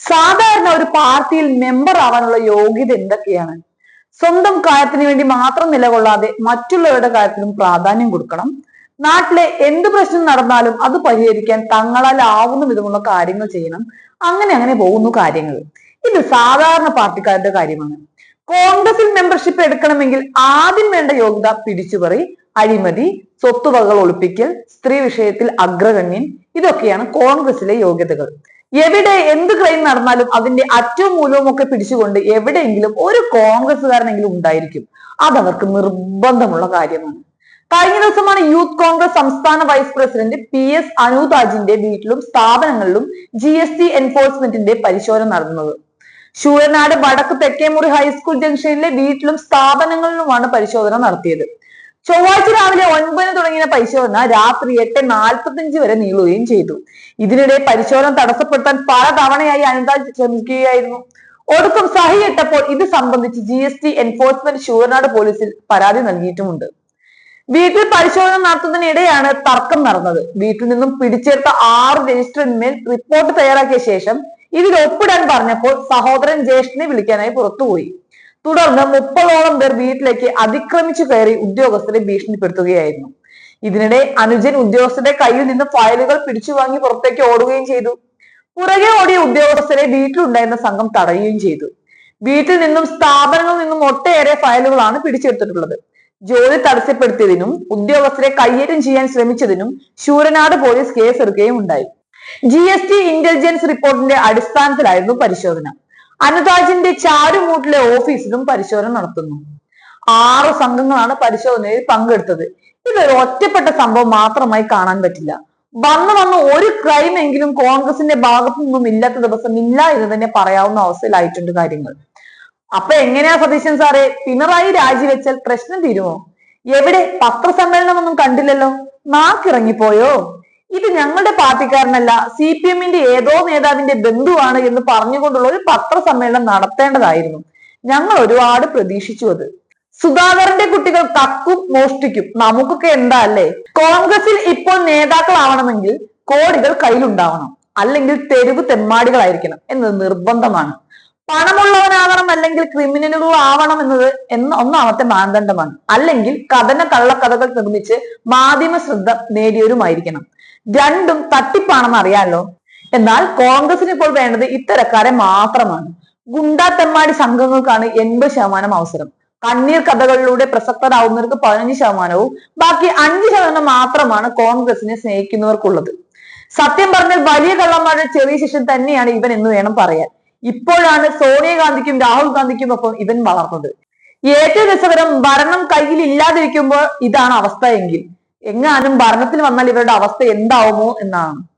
സാധാരണ ഒരു പാർട്ടിയിൽ മെമ്പർ ആവാനുള്ള യോഗ്യത എന്തൊക്കെയാണ്? സ്വന്തം കാര്യത്തിന് വേണ്ടി മാത്രം നിലകൊള്ളാതെ മറ്റുള്ളവരുടെ കാര്യത്തിനും പ്രാധാന്യം കൊടുക്കണം. നാട്ടിലെ എന്ത് പ്രശ്നം നടന്നാലും അത് പരിഹരിക്കാൻ തങ്ങളാൽ ആവുന്ന വിധമുള്ള കാര്യങ്ങൾ ചെയ്യണം. അങ്ങനെ അങ്ങനെ പോകുന്നു കാര്യങ്ങൾ. ഇത് സാധാരണ പാർട്ടിക്കാരുടെ കാര്യമാണ്. കോൺഗ്രസിൽ മെമ്പർഷിപ്പ് എടുക്കണമെങ്കിൽ ആദ്യം വേണ്ട യോഗ്യത പിടിച്ചുപറി അഴിമതി സ്വത്തുവകകൾ ഒളിപ്പിക്കൽ സ്ത്രീ വിഷയത്തിൽ അഗ്രഗണ്യൻ ഇതൊക്കെയാണ് കോൺഗ്രസിലെ യോഗ്യതകൾ. എവിടെ എന്ത് ക്രൈം നടന്നാലും അതിന്റെ അറ്റവും മൂലവും ഒക്കെ പിടിച്ചുകൊണ്ട് എവിടെയെങ്കിലും ഒരു കോൺഗ്രസ്സുകാരനെങ്കിലും ഉണ്ടായിരിക്കും. അതവർക്ക് നിർബന്ധമുള്ള കാര്യമാണ്. കഴിഞ്ഞ ദിവസമാണ് യൂത്ത് കോൺഗ്രസ് സംസ്ഥാന വൈസ് പ്രസിഡന്റ് പി എസ് അനുതാജിന്റെ വീട്ടിലും സ്ഥാപനങ്ങളിലും ജി എസ് ടി എൻഫോഴ്സ്മെന്റിന്റെ പരിശോധന നടന്നത്. ശൂരനാട് വടക്ക് തെക്കേമുറി ഹൈസ്കൂൾ ജംഗ്ഷനിലെ വീട്ടിലും സ്ഥാപനങ്ങളിലുമാണ് പരിശോധന നടത്തിയത്. ചൊവ്വാഴ്ച രാവിലെ ഒൻപതിന് തുടങ്ങിയ പരിശോധന രാത്രി എട്ട് നാൽപ്പത്തിയഞ്ച് വരെ നീളുകയും ചെയ്തു. ഇതിനിടെ പരിശോധന തടസ്സപ്പെടുത്താൻ പല തവണയായി അനിത ശ്രമിക്കുകയായിരുന്നു. ഒടുക്കം സഹിയിട്ടപ്പോൾ ഇത് സംബന്ധിച്ച് G S T enforcement Sooranad പോലീസിൽ പരാതി നൽകിയിട്ടുമുണ്ട്. വീട്ടിൽ പരിശോധന നടത്തുന്നതിനിടെയാണ് തർക്കം നടന്നത്. വീട്ടിൽ നിന്നും പിടിച്ചെടുത്ത ആറ് രജിസ്റ്ററിന്മേൽ റിപ്പോർട്ട് തയ്യാറാക്കിയ ശേഷം ഇതിൽ ഒപ്പിടാൻ പറഞ്ഞപ്പോൾ സഹോദരൻ ജ്യേഷ്ഠനെ വിളിക്കാനായി പുറത്തുപോയി. തുടർന്ന് മുപ്പതോളം പേർ വീട്ടിലേക്ക് അതിക്രമിച്ചു കയറി ഉദ്യോഗസ്ഥരെ ഭീഷണിപ്പെടുത്തുകയായിരുന്നു. ഇതിനിടെ അനുജൻ ഉദ്യോഗസ്ഥരുടെ കയ്യിൽ നിന്ന് ഫയലുകൾ പിടിച്ചു വാങ്ങി പുറത്തേക്ക് ഓടുകയും ചെയ്തു. പുറകെ ഓടിയ ഉദ്യോഗസ്ഥരെ വീട്ടിലുണ്ടായിരുന്ന സംഘം തടയുകയും ചെയ്തു. വീട്ടിൽ നിന്നും സ്ഥാപനങ്ങളിൽ നിന്നും ഒട്ടേറെ ഫയലുകളാണ് പിടിച്ചെടുത്തിട്ടുള്ളത്. ജോലി തടസ്സപ്പെടുത്തിയതിനും ഉദ്യോഗസ്ഥരെ കയ്യേറ്റം ചെയ്യാൻ ശ്രമിച്ചതിനും ശൂരനാട് പോലീസ് കേസെടുക്കുകയും ഉണ്ടായി. ജി എസ് ടി ഇന്റലിജൻസ് റിപ്പോർട്ടിന്റെ അടിസ്ഥാനത്തിലായിരുന്നു പരിശോധന. അനുതാജിന്റെ ചാരുമൂട്ടിലെ ഓഫീസിലും പരിശോധന നടത്തുന്നു. ആറ് സംഘങ്ങളാണ് പരിശോധനയിൽ പങ്കെടുത്തത്. ഇതൊരു ഒറ്റപ്പെട്ട സംഭവം മാത്രമായി കാണാൻ പറ്റില്ല. വന്നു വന്ന് ഒരു ക്രൈം എങ്കിലും കോൺഗ്രസിന്റെ ഭാഗത്തു നിന്നും ഇല്ലാത്ത ദിവസം ഇല്ല എന്ന് തന്നെ പറയാവുന്ന അവസ്ഥയിലായിട്ടുണ്ട് കാര്യങ്ങൾ. അപ്പൊ എങ്ങനെയാ സതീശൻ സാറേ? പിണറായി രാജിവെച്ചാൽ പ്രശ്നം തീരുമോ? എവിടെ? പത്രസമ്മേളനമൊന്നും കണ്ടില്ലല്ലോ. നാക്കിറങ്ങിപ്പോയോ? ഇത് ഞങ്ങളുടെ പാർട്ടിക്കാരനല്ല സി പി എമ്മിന്റെ ഏതോ നേതാവിന്റെ ബന്ധുവാണ് എന്ന് പറഞ്ഞുകൊണ്ടുള്ള ഒരു പത്രസമ്മേളനം നടത്തേണ്ടതായിരുന്നു. ഞങ്ങൾ ഒരുപാട് പ്രതീക്ഷിച്ചു അത്. സുധാകരന്റെ കുട്ടികൾ കക്കും മോഷ്ടിക്കും. നമുക്കൊക്കെ എന്താ അല്ലേ? കോൺഗ്രസിൽ ഇപ്പോൾ നേതാക്കളാവണമെങ്കിൽ കോടികൾ കയ്യിലുണ്ടാവണം. അല്ലെങ്കിൽ തെരുവ് തെമ്മാടികളായിരിക്കണം എന്നത് നിർബന്ധമാണ്. പണമുള്ളവനാകണം അല്ലെങ്കിൽ ക്രിമിനലുകൾ ആവണം എന്നത് എന്ന ഒന്നാമത്തെ മാനദണ്ഡമാണ്. അല്ലെങ്കിൽ കഥന കള്ളക്കഥകൾ നിർമ്മിച്ച് മാധ്യമ ശ്രദ്ധ നേടിയവരുമായിരിക്കണം. രണ്ടും തട്ടിപ്പാണെന്ന് അറിയാലോ? എന്നാൽ കോൺഗ്രസിന് ഇപ്പോൾ വേണ്ടത് ഇത്തരക്കാരെ മാത്രമാണ്. ഗുണ്ടാ തെമ്മാടി സംഘങ്ങൾക്കാണ് എൺപത് ശതമാനം അവസരം. കണ്ണീർ കഥകളിലൂടെ പ്രസക്തരാകുന്നവർക്ക് പതിനഞ്ച് ശതമാനവും ബാക്കി അഞ്ച് ശതമാനം മാത്രമാണ് കോൺഗ്രസിനെ സ്നേഹിക്കുന്നവർക്കുള്ളത്. സത്യം പറഞ്ഞാൽ വലിയ കള്ളന്മാരുടെ ചെറിയ ശിഷ്യൻ തന്നെയാണ് ഇവൻ എന്ന് വേണം പറയാൻ. ഇപ്പോഴാണ് സോണിയാഗാന്ധിക്കും രാഹുൽ ഗാന്ധിക്കും ഒപ്പം ഇവൻ വളർന്നത്. ഏറ്റവും രസകരം ഭരണം കയ്യിൽ ഇല്ലാതിരിക്കുമ്പോൾ ഇതാണ് അവസ്ഥ എങ്കിൽ എങ്ങാനും ഭരണത്തിൽ വന്നാൽ ഇവരുടെ അവസ്ഥ എന്താവുമോ എന്നാണ്.